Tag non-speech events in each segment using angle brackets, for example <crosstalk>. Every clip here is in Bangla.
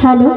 হ্যালো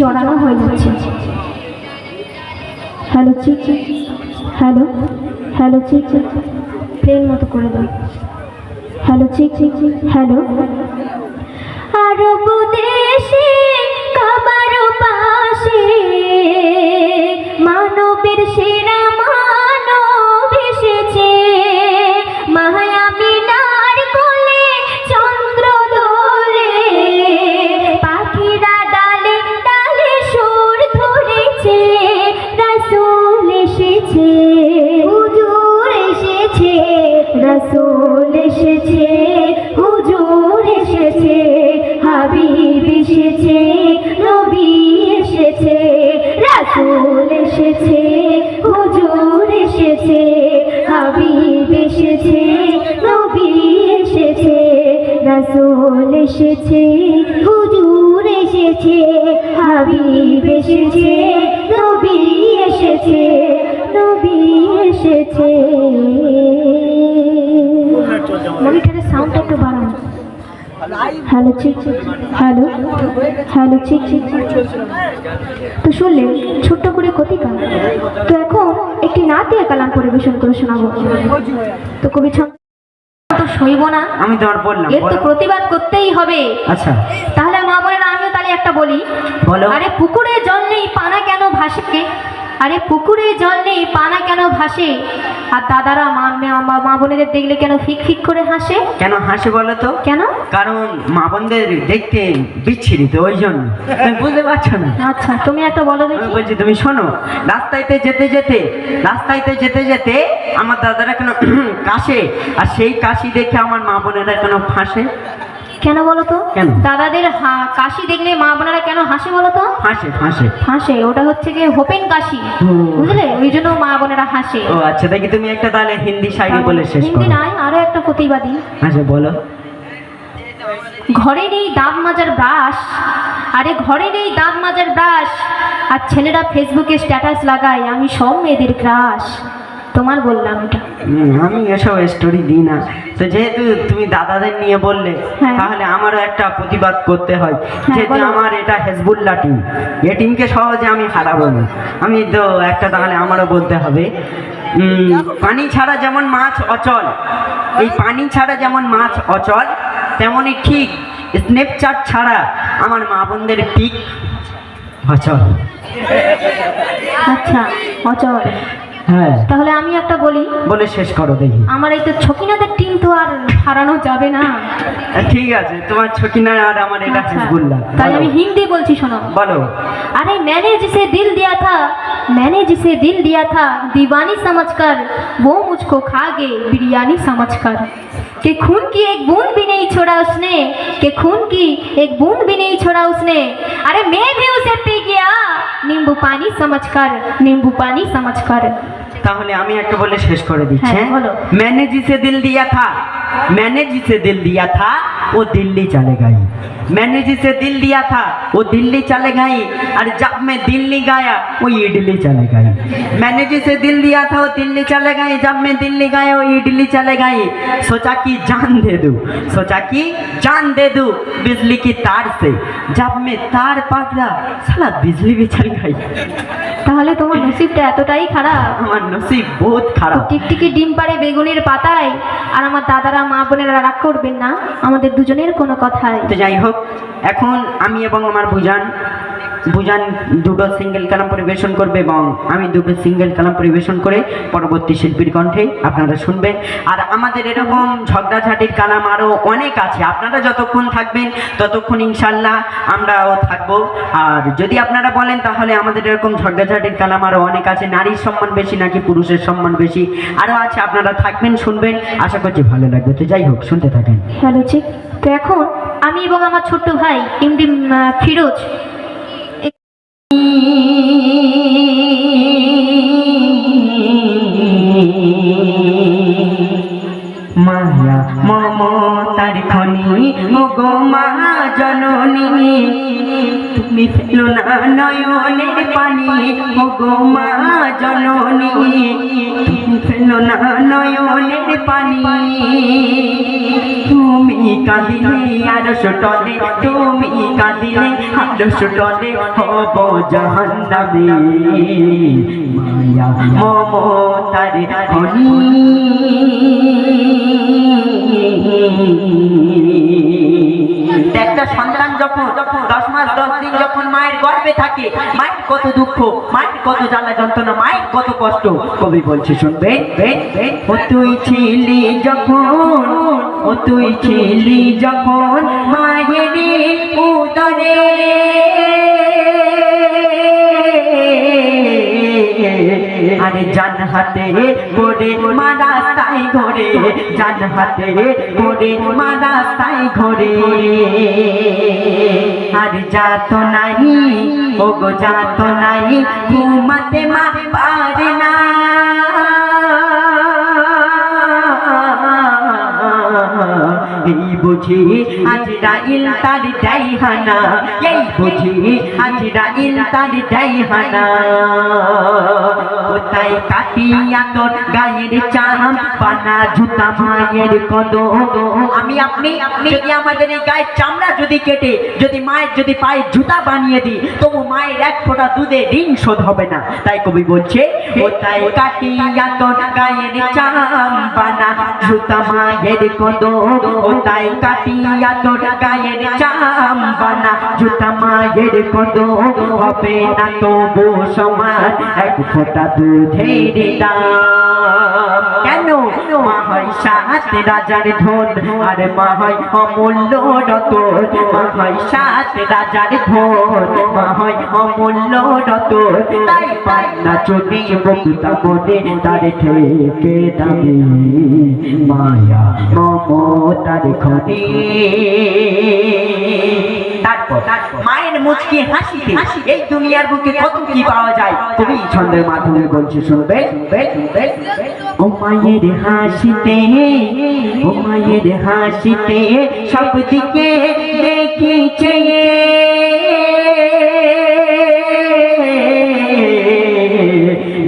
জড়ানো হয়ে যাচ্ছে। Hello chick hello hello chick plane মতো করে দাও। হ্যালো চিক হ্যালো আরব দেশে, কাবার পাশে মানবের সেরা মানব রাসূল এসেছে, হুজুর এসেছে, হাবিব এসেছে, নবী এসেছে নবী এসেছে। একটু হ্যালো হ্যালো হ্যালো ছোট্ট করে কতিকা তো এখন একটি নাতিয়া কালাম পরিবেশন করে শোনাবো। তো কবি সইব না। আমি তোমার বললাম এর তো প্রতিবাদ করতেই হবে। আচ্ছা। তাহলে মা আমিও তাহলে একটা বলি বলো। আরে পুকুরে জল নেই পানা কেন ভাসে? আরে পুকুরে জল নেই পানা কেন ভাসে? আর দাদারা মা মা- মা বোনেদের দেখলে কেন ফিক ফিক করে হাসে? কেন হাসে বলো তো? কেন? কারণ মা বোনদের দেখতে বিচ্ছিরি তো ওই জন্য। তুমি বুঝতে পারছ না? আচ্ছা তুমি একটা বলো দেখি। বলছি তুমি শোনো রাস্তাইতে যেতে যেতে রাস্তাইতে যেতে যেতে আমার দাদারা কেন <clears throat> কাশে আর সেই কাশি দেখে আমার মা বোনেরা কেন ফাঁসে? কেন বলো তো কেন? দাদাদের কাশি দেখলে মা বোনেরা কেন হাসে বলো তো ফাঁসে ফাঁসে হাসে ওটা হচ্ছে গিয়ে হোপেন কাশি। বুঝলে? ওই জন্য মা বোনেরা হাসে। ও আচ্ছা দেখি তুমি একটা তাহলে হিন্দি শায়রি বলে শেষ হিন্দি নয় আরও একটা প্রতিবাদী। আচ্ছা বলো। ঘরে নেই দাঁত মাজার ব্রাশ আরে ঘরে নেই দাঁত মাজার ব্রাশ। আর ছেলেরা ফেসবুকে স্ট্যাটাস লাগায় আমি সব মেয়েদের ক্রাশ তোমার বললাম এটা। আমি এসব স্টোরি দিই না। তো যেহেতু তুমি দাদাদের নিয়ে বললে হ্যাঁ। তাহলে আমারও একটা প্রতিবাদ করতে হয়। যেহেতু আমার এটা হেজবুল্লাহ টিম এ টিমকে সহজে আমি হারাবো না। আমি তো একটা তাহলে আমারও বলতে হবে। পানি ছাড়া যেমন মাছ অচল এই পানি ছাড়া যেমন মাছ অচল তেমনই ঠিক স্ন্যাপচ্যাট ছাড়া আমার মা বোনদের পিক অচল। আচ্ছা অচল। হ্যাঁ তাহলে আমি একটা বলি বলে শেষ করো দেখি আমার এই তো ছকিনাদের টিম তো আর হারানো যাবে না ঠিক আছে তোমার ছকিনা আর আমার এটা আচ্ছা, হেজবুল্লাহ তাই বলো। আমি হিন্দি বলছি শোনো বলো अरे मैंने जिसे दिल दिया था मैंने जिसे दिल दिया था दीवानी समझकर वो मुझको खा गए बिरयानी समझकर कि खून की एक बूंद भी नहीं छोड़ा उसने कि खून की एक बूंद भी नहीं छोड़ा उसने अरे मैं भी उसे पी गया नींबू पानी समझकर नींबू पानी समझकर তাহলে আমি একটা বলে শেষ করে দিচ্ছি হ্যাঁ, হ্যাঁ? বলো। मैंने जिसे दिल दिया था मैंने जिसे दिल दिया था वो दिल्ली चले गई मैंने जिसे दिल दिया था वो दिल्ली चले गई और जब मैं दिल्ली गया वो इडली चले गई मैंने जिसे दिल दिया था वो दिल्ली चले गई जब मैं दिल्ली गया वो इडली चले गई सोचा कि जान दे दूं सोचा कि जान दे दूं बिजली की तार से जब मैं तार पकड़ा साला बिजली भी चल गई তাহলে তোমার নসিবটা এতটাই খারাপ আমার নসিব বহুত খারাপ। টিকটিকি ডিম পারে বেগুনের পাতায় আর আমার দাদারা মা বোনেরা রাগ করবেন না আমাদের দুজনের কোনো কথায় তো যাই হোক এখন আমি এবং আমার বুজান বুজান দুটো সিঙ্গেল কালাম পরিবেশন করবে এবং আমি দুটো সিঙ্গেল কালাম পরিবেশন করে পরবর্তী শিল্পীর কণ্ঠে আপনারা শুনবেন। আর আমাদের এরকম ঝগড়াঝাটির কালাম আরও অনেক আছে। আপনারা যতক্ষণ থাকবেন, ততক্ষণ ইনশাল্লাহ আমরাও থাকব। আর যদি আপনারা বলেন তাহলে আমাদের এরকম ঝগড়াঝাটির কালাম আরও অনেক আছে। নারীর সম্মান বেশি নাকি পুরুষের সম্মান বেশি? আরও আছে, আপনারা থাকবেন, শুনবেন। আশা করছি ভালো লাগবে। তো যাই হোক, শুনতে থাকেন। হ্যালো চিক তো এখন আমি এবং আমার ছোট্ট ভাই এমডি ফিরোজ মায়া খনি ও গো মা জননী। তুমি ফেলো না নয়নের পানি ও গো মা জননী। তুমি ফেলো না নয়নের কাঁদিলে আর টলে তুমি কাঁদিলে আর টলে হব জাহান্নামে। মায়া একটা সন্তান যখন দশ মাস, দশ দিন যখন মায়ের গর্বে থাকে, মায়ের কত দুঃখ, মায়ের কত জ্বালা যন্ত্রণা, মায়ের কত কষ্ট। কবি বলছে, শুনবে? তুই ছিলি যখন, ও তুই ছিলি যখন মায়ের উদরে। আরে জান হাতে করে মা রাস্তায় ঘরে, জান হাতে করে মা রাস্তায় ঘরে। আর যাত নাই ও গো যাত নাই, ঘুমাতে মা পারে এই বুঝি আজ রাইল তার যাই হানা এই বুঝি আজ রাইল তার যাই হানা কোথায় কাটিয়া তোর গায়ের চাম পানা জুতা মায়ের কদ আমি আপনি আপনি আমাদের এই গায়ের চামড়া যদি কেটে, যদি মায়ের যদি পায়ে জুতা বানিয়ে দিই, তবু মায়ের এক ফোঁটা দুধে ঋণ শোধ হবে না। তাই কবি বলছে কোথায় কাটিয়া তোর গায়ের চাম পানা জুতা মায়ের কদ কোথায় কাটিয়া তোর গায়ের হবে না তবু সমান, এক ফোটা দুধের দাম। মা হয় সাত রাজার ধন আর মা হয় অমূল্য রতন মা হয় সাত রাজার ধন মা হয় অমূল্য রতন তাই পায় না চুনি বকুতা মনে তার থেকে দামি মায়া মমতার খনি। তারপর কি দেখিছে।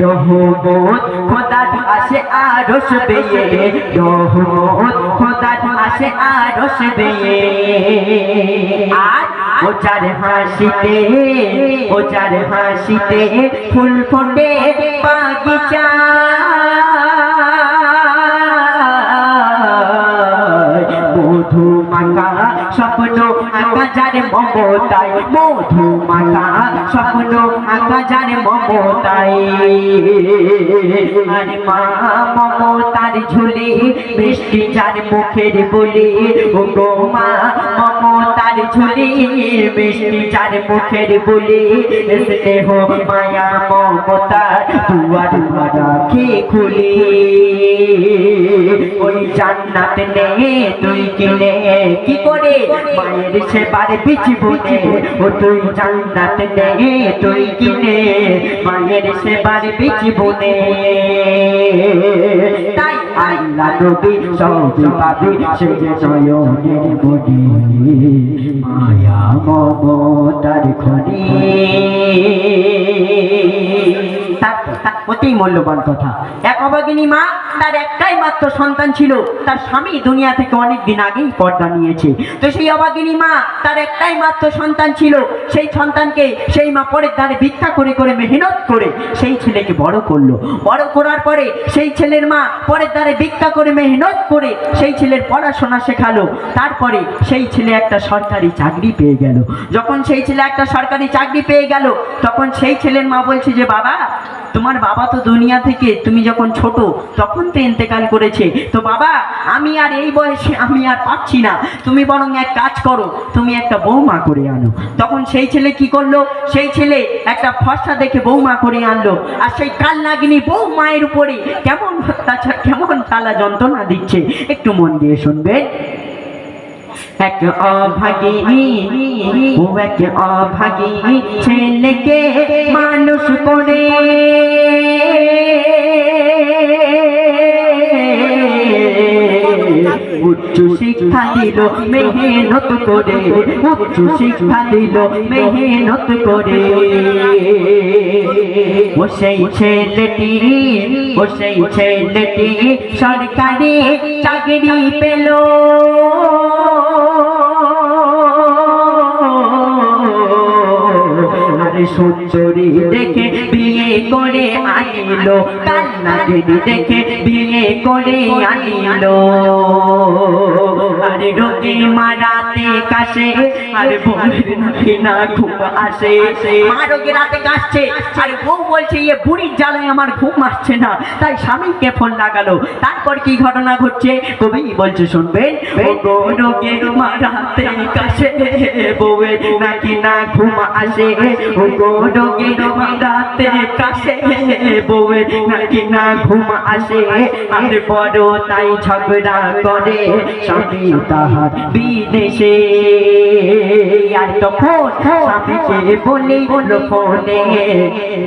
রহমত খোদার আসে আরশ বেয়ে রহমত খোদার আসে আরশ বেয়ে আর হাসিতে ও যার হাসিতে ফুল ফোটে বাগিচা। মধু মাখা স্বপ্ন আঁকা যার মমতায়, মধু স্বপ্ন আঁকা যার মমতায় আর মা, মমতার ঝুলি বৃষ্টি যার মুখের বলি, ও গো মা মমতার ঝুলি বৃষ্টি যার মুখের বলি স্নেহ মায়া মমতার দুয়ার রাখি খুলি? ওই জান্নাত নে তুই কিনে কি করে? মায়ের সেবার বিচবনে ও তুই জান্নাত নে তুই কিনে? মায়ের সেবার বিচবনে তাই আল্লাহ নবী সবই পাবে সে যে নয়নের মনি মায়া মমতার খনি। অতি মূল্যবান কথা। এক অভাগিনী মা, তার একটাই মাত্র সন্তান ছিল। তার স্বামী দুনিয়া থেকে অনেক দিন আগেই পর্দা নিয়েছে। তো সেই অভাগিনী মা, তার একটাই মাত্র সন্তান ছিল। সেই সন্তানকে সেই মা পরের দ্বারে ভিক্ষা করে করে, মেহনত করে সেই ছেলেকে বড় করল। বড় করার পরে সেই ছেলের মা পরের দ্বারে ভিক্ষা করে, মেহনত করে সেই ছেলের পড়াশোনা শেখালো। তারপরে সেই ছেলে একটা সরকারি চাকরি পেয়ে গেল। যখন সেই ছেলে একটা সরকারি চাকরি পেয়ে গেল, তখন সেই ছেলের মা বলছে যে, বাবা তোমার বাবা তো দুনিয়া থেকে, তুমি যখন ছোট, তখন তো ইন্তেকাল করেছে। তো বাবা, আমি আর এই বয়সে আমি আর পাচ্ছি না। তুমি বরং এক কাজ করো, তুমি একটা বৌমা করে আনো। তখন সেই ছেলে কি করল? সেই ছেলে একটা ফর্সা দেখে বৌমা করে আনলো। আর সেই কাল নাগিনী বউ মায়ের উপরে কেমন কেমন জ্বালা যন্ত্রণা দিচ্ছে, একটু মন দিয়ে শুনবেন এক অভাগিনী ও এক অভাগিনী ছেলেকে মানুষ করে উচ্চ শিক্ষা দিল, মেহনত করে। উচ্চ শিক্ষা দিল, মেহনত করে। ও সেই ছেলেটি, ও সেই ছেলেটি সরকারি চাকরি পেল। সুন্দরী দেখে করে আনিল কান্নাগিরি দেখে বিয়ে করে আনিল। আরে রোগী মারাতে কাছে আরে না আসে। মা রোগী রাতে কাশছে বউ বলছে ইয়ে বুড়ির জ্বালায় আমার ঘুম আসছে না। তাই স্বামীকে ফোন লাগালো। তারপর কি ঘটনা ঘটছে? কবি বলছে, শুনবেন রোগীর মারাতে কাছে বউয়ের নাকি না ঘুম আসে। রোগীর মারাতে কাছে বউয়ের নাকি না ঘুম আসে। আর বড় তাই ঝগড়া করে, স্বামী তাহার বিদেশে। আর তখন স্বামীকে বলি ফোনে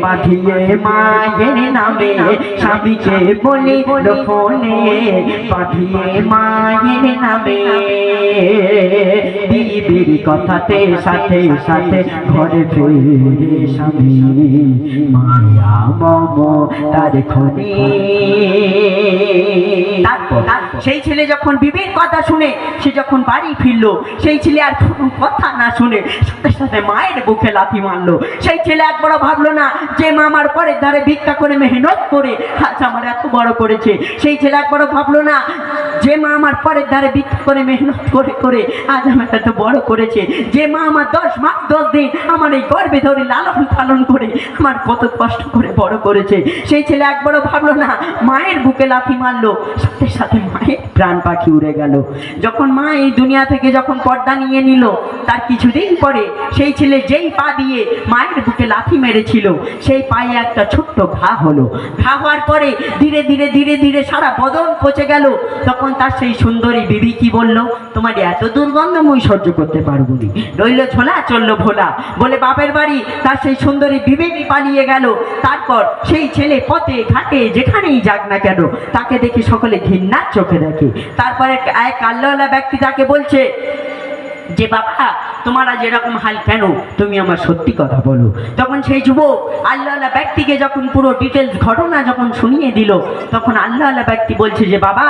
পাঠিয়ে মায়ের নামে, স্বামীকে বলি ফোনে পাঠিয়ে মায়ের নামে। কথাতে সাথে সাথে ঘরে ফিরে স্বামী সেই ছেলে যখন বিবির কথা শুনে, সে যখন বাড়ি ফিরলো, সেই ছেলে আর কথা না শুনে সাথে সাথে মায়ের বুকে লাথি মারলো। সেই ছেলে একবারও ভাবলো না, যে মা আমার পরের ধারে ভিক্ষা করে মেহনত করে আজ আমার এত বড় করেছে। সেই ছেলে একবারও ভাবলো না, যে মা আমার পরের ধারে ভিক্ষা করে মেহনত করে করে আজ আমার এত বড় করেছে। যে মা আমার দশ মাস দশ দিন আমার এই গর্বে ধরে লালন পালন করে আমার কত কষ্ট করে বড় করেছে। সেই ছেলে একবারও ভাবলো না, মায়ের বুকে লাথি মারলো, সাথে সাথে মায়ের প্রাণ পাখি উড়ে গেল। যখন মা এই দুনিয়া থেকে যখন পর্দা নিয়ে নিল, তার কিছুদিন পরে সেই ছেলে যেই পা দিয়ে মায়ের বুকে লাথি মেরেছিল, সেই পায়ে একটা ছোট্ট ঘা হলো। ঘা হওয়ার পরে ধীরে ধীরে ধীরে ধীরে সারা বদন পচে গেল। তখন তার সেই সুন্দরী বিবি কি বলল, তোমার এত দুর্গন্ধ মুই সহ্য করতে পারব নি। রইল ঝোলা, চলল ভোলা। বলে, বাপের বাড়ি। তার সেই সুন্দরী বিবেক পালিয়ে গেল। তারপর সেই ছেলে পথে, ঘাটে, যেখানেই যাক না কেন, তাকে দেখে সকলে ঘৃণার চোখে দেখে। তারপরে এক আল্লাহওয়ালা ব্যক্তি তাকে বলছে, যে বাবা, তোমার আজ এরকম হাল কেন, তুমি আমার সত্যি কথা বলো। তখন সেই যুবক আল্লাহওয়ালা ব্যক্তিকে যখন পুরো ডিটেলস ঘটনা যখন শুনিয়ে দিল, তখন আল্লাহওয়ালা ব্যক্তি বলছে যে, বাবা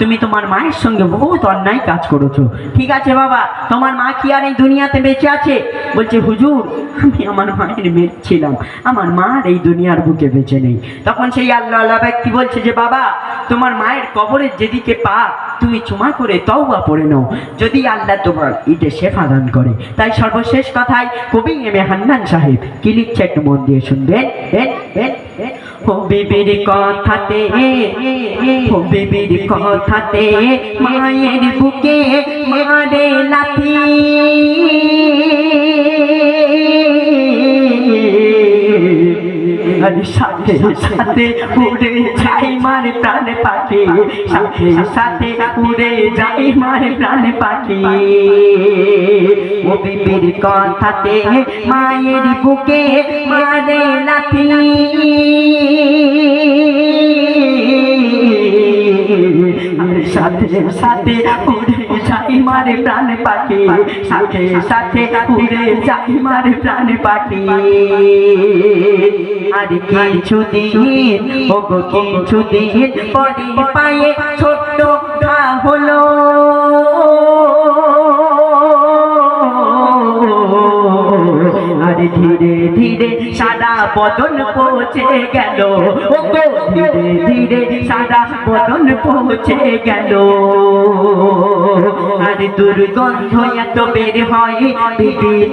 তুমি তোমার মায়ের সঙ্গে বহুত অন্যায় কাজ করেছ। ঠিক আছে বাবা তোমার মা কি আর এই দুনিয়াতে বেঁচে আছে? বলছে হুজুর আমি আমার মায়ের মেয়ে ছিলাম। আমার মা আর এই দুনিয়ার বুকে বেঁচে নেই। তখন সেই আল্লাহ আল্লাহ ব্যক্তি বলছে যে বাবা তোমার মায়ের কবরের যেদিকে পা তুমি চুমা করে তওবা পড়ে নাও। যদি আল্লাহ তোমার ইটে শেফা দান করে। তাই সর্বশেষ কথায় কবি এম এ হান্নান সাহেব কি লিখছে একটু মন দিয়ে শুনবেন? Ben, Ben, Ben. ও বিবির কথাতে ও বিবির কথাতে মায়ের বুকে মারে লাথি। আরে সাথে সাথে উড়ে যাই মার প্রাণ পাখি। সাথে সাথে উড়ে যাই মার প্রাণ পাখি। ও বিবির কথাতে মায়ের বুকে মারে লাথি। সাথে উড়ে যাই মারে প্রাণ পাখি, সাথে সাথে উড়ে যাই মারে প্রাণ পাখি। আর কিছু দিন ও কিছু দিন পরে পায়ে ছোট্ট ঘা হলো। আর ধীরে ধীরে সারা বদন পৌঁছে বদন পৌঁছে গেল। আর দুর্গন্ধ এত বের হয়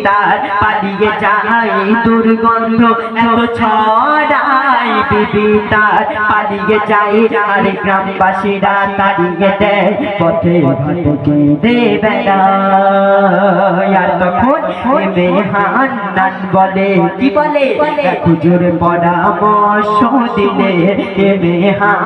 তার পালিয়ে যায়। দুর্গন্ধ এত ছড়ায় বিবি তার পালিয়ে যায়। আর গ্রামবাসীরা তাড়িয়ে দেয়, পথে ভটকে দে বেড়ায়। আর তখন বলে, কি বলে? এত জোরে পরামর্শ দিলে এমে হান